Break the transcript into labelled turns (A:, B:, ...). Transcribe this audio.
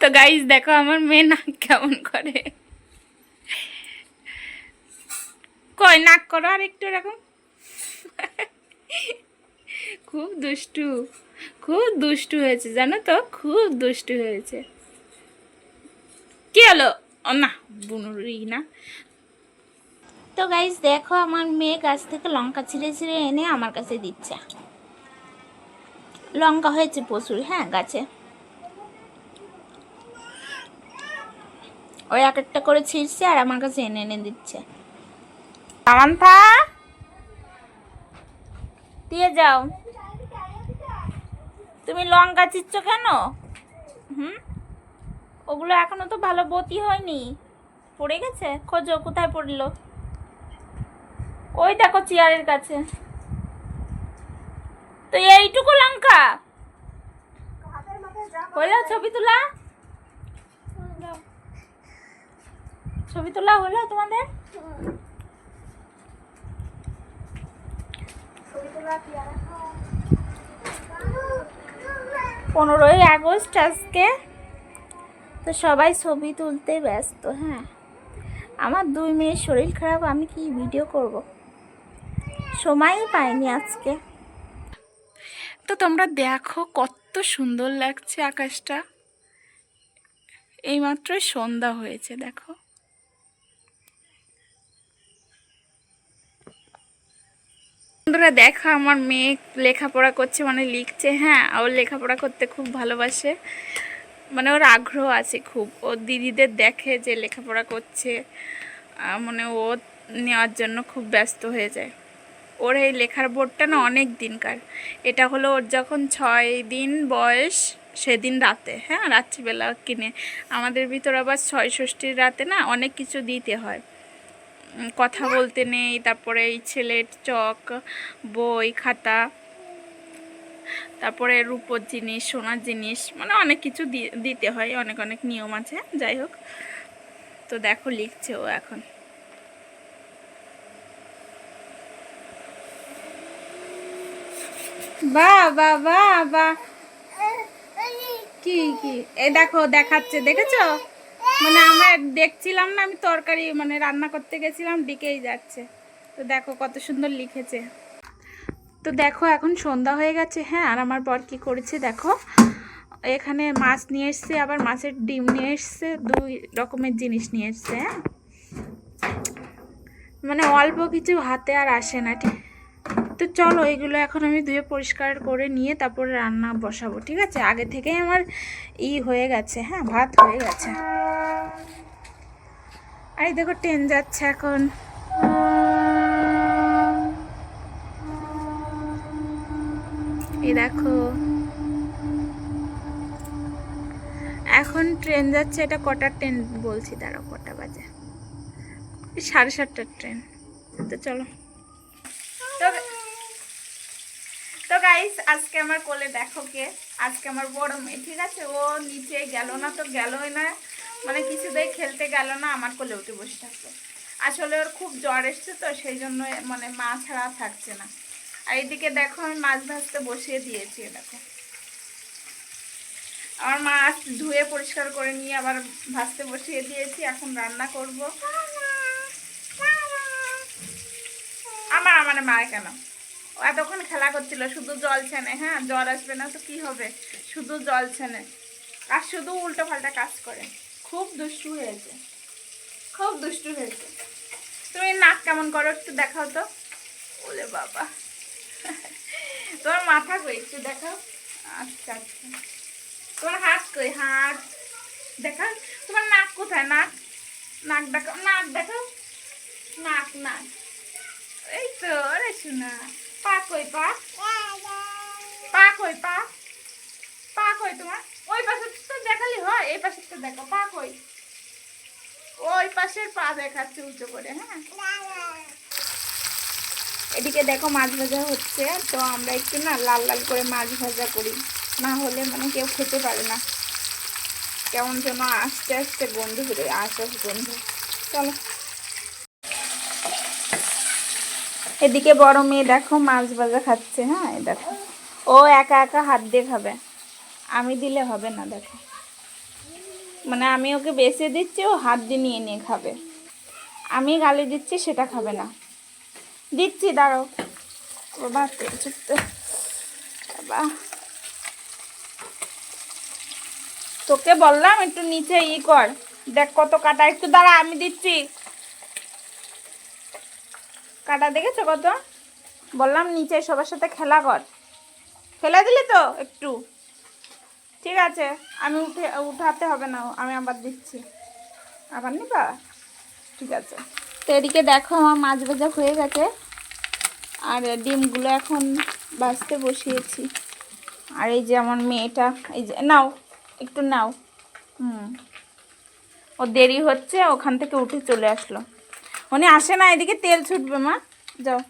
A: তো গাইজ দেখো আমার মেয়ে নাক কেমন করে? কয় নাক করো আর একটু এরকম। খুব দুষ্টু খুব দুষ্টু হয়েছে, জানো তো? খুব দুষ্টু হয়েছে। কি হলো? না বুনুরি না। তো গাইজ দেখো আমার মেয়ে গাছ থেকে লঙ্কা ছিঁড়ে ছিঁড়ে এনে আমার কাছে দিচ্ছে। লঙ্কা হয়েছে প্রচুর হ্যাঁ গাছে। ওই এক একটা করে ছিঁড়ছে আর আমার কাছে এনে এনে দিচ্ছে। সামান্থা? দিয়ে যাও। তুমি লঙ্কা চিচ্ছ কেন? হুম? ওগুলো এখনও তো ভালো বতি হয়নি। পড়ে গেছে? খোঁজো, কোথায় পড়ল? ওই দেখো চেয়ারের কাছে। তো এইটুকু লঙ্কা? হলো ছবি তোলা? ছবি তোলা হলো তোমাদের? পনেরোই আগস্ট আজকে। তো সবাই ছবি তুলতে ব্যস্ত হ্যাঁ। আমার দুই মেয়ের শরীর খারাপ, আমি কি ভিডিও করব? সময়ই পাইনি আজকে। তো তোমরা দেখো কত সুন্দর লাগছে আকাশটা। এইমাত্রই সন্ধ্যা হয়েছে, দেখো। বন্ধুরা, দেখো আমার মেয়ে লেখাপড়া করছে মানে লিখছে হ্যাঁ ওর লেখাপড়া করতে খুব ভালোবাসে। মানে ওর আগ্রহ আছে খুব। ও দিদিদের দেখে যে লেখাপড়া করছে মানে ও নেওয়ার জন্য খুব ব্যস্ত হয়ে যায়। ওর এই লেখার বোর্ডটা না অনেক দিনকার। এটা হলো ওর যখন ছয় দিন বয়স, সেদিন রাতে হ্যাঁ রাত্রিবেলা কিনে। আমাদের ভিতর আবার ছয় ষষ্ঠীর রাতে না অনেক কিছু দিতে হয়। কথা বলতে নেই, তারপরে এই ছেলের চক, বই, খাতা, তারপরে রূপোর জিনিস, সোনার জিনিস মানে অনেক কিছু দিতে হয়, অনেক অনেক নিয়ম আছে, যাই হোক। তো দেখো লিখছে ও এখন। বাহ বাহ বাহ কি কি? এই দেখো, দেখাচ্ছে, দেখেছ? মানে আমার দেখছিলাম না, আমি তরকারি মানে রান্না করতে গেছিলাম দিকেই যাচ্ছে। তো দেখো কত সুন্দর লিখেছে। তো দেখো এখন সন্ধ্যা হয়ে গেছে হ্যাঁ আর আমার বর কি করেছে দেখো। এখানে মাছ নিয়ে এসছে, আবার মাছের ডিম নিয়ে এসছে, দুই রকমের জিনিস নিয়ে এসছে হ্যাঁ। মানে অল্প কিছু হাতে আর আসে না, ঠিক তো চলো এগুলো এখন আমি ধুয়ে পরিষ্কার করে নিয়ে তারপরে রান্না বসাবো, ঠিক আছে? আগে থেকেই আমার ই হয়ে গেছে হ্যাঁ ভাত হয়ে গেছে। আর দেখো, ট্রেন যাচ্ছে এখন। এই দেখো। এখন ট্রেন যাচ্ছে, এটা কটার ট্রেন বলছি? দাঁড়াও, কটা বাজে? সাড়ে সাতটার ট্রেন। তো চলো তো তো গাইস আজকে আমার কোলে দেখো কে আজকে আমার বড় মেয়ে ঠিক আছে ও নিচে গেল না তো গেলই না মানে কিছুতেই খেলতে গেল না আমার কোলে উঠে বসে থাকল আসলে ওর খুব জ্বর এসছে তো সেই জন্য মানে মা ছাড়া থাকছে না আর এইদিকে দেখো আমি মাছ ভাজতে বসিয়ে দিয়েছি দেখো আমার মাছ ধুয়ে পরিষ্কার করে নিয়ে আবার ভাজতে বসিয়ে দিয়েছি এখন রান্না করব আমার আমার মায় কেন এতক্ষণ খেলা করছিল, শুধু জল ছেনে হ্যাঁ? জল আসবে না তো কি হবে? শুধু জল ছেনে। আর শুধু উল্টো পাল্টা কাজ করে। খুব দুষ্টু হয়েছে। খুব দুষ্টু হয়েছে। তুমি নাক কেমন করো একটু দেখাও তো। ওলে বাবা। তোমার মাথা কই? একটু দেখাও। আচ্ছা আচ্ছা। তোমার হাত কই? হাত। দেখা তোমার নাক কোথায়? নাক? নাক দেখাও। নাক দেখাও। নাক নাক। এই তো আরে শোনা পা কই পা পা কই পা পা কই তোমার। ওই পাশে তো দেখালি হয়, এই পাশে তো দেখো পা কই ওই পাশের পা দেখাচ্ছে উঁচু করে হ্যাঁ। এদিকে দেখো মাছ ভাজা হচ্ছে, তো আমরা একটু না লাল লাল করে মাছ ভাজা করি। না হলে মানে কেউ খেতে পারে না। কেমন যেন আস্তে আস্তে গন্ধ বেরোয়, আস্তে আস্তে গন্ধ। চলো। এদিকে বড় মেয়ে দেখো মাছ ভাজা খাচ্ছে হ্যাঁ দেখো। ও একা একা হাত দিয়ে খাবে। আমি দিলে হবে না, দেখো। মানে আমি ওকে বেছে দিচ্ছি, ও হাত দিয়ে নিয়ে নিয়ে খাবে। আমি গালি দিচ্ছি, সেটা খাবে না। দিচ্ছি, দাঁড়াও। বাবা বাবা। তোকে বললাম, একটু নিচে ই কর। দেখ কত কাটা, একটু দাঁড়া, আমি দিচ্ছি। কাটা দেখেছ কত? বললাম নিচে সবার সাথে খেলা কর। ফেলে দিলি তো একটু। ঠিক আছে, আমি উঠে, উঠাতে হবে না, আমি আবার দিচ্ছি। আবার নিবা? ঠিক আছে। তো এদিকে দেখো আমার মাছ ভাজা হয়ে গেছে। আর ডিমগুলো এখন বাজতে বসিয়েছি। আর এই যে আমার মেয়েটা, এই যে, নাও, একটু নাও। হুম। ও দেরি হচ্ছে, ওখান থেকে উঠে চলে আসলো। উনি আসে না এদিকে তেল ছুটবে মা। যাও।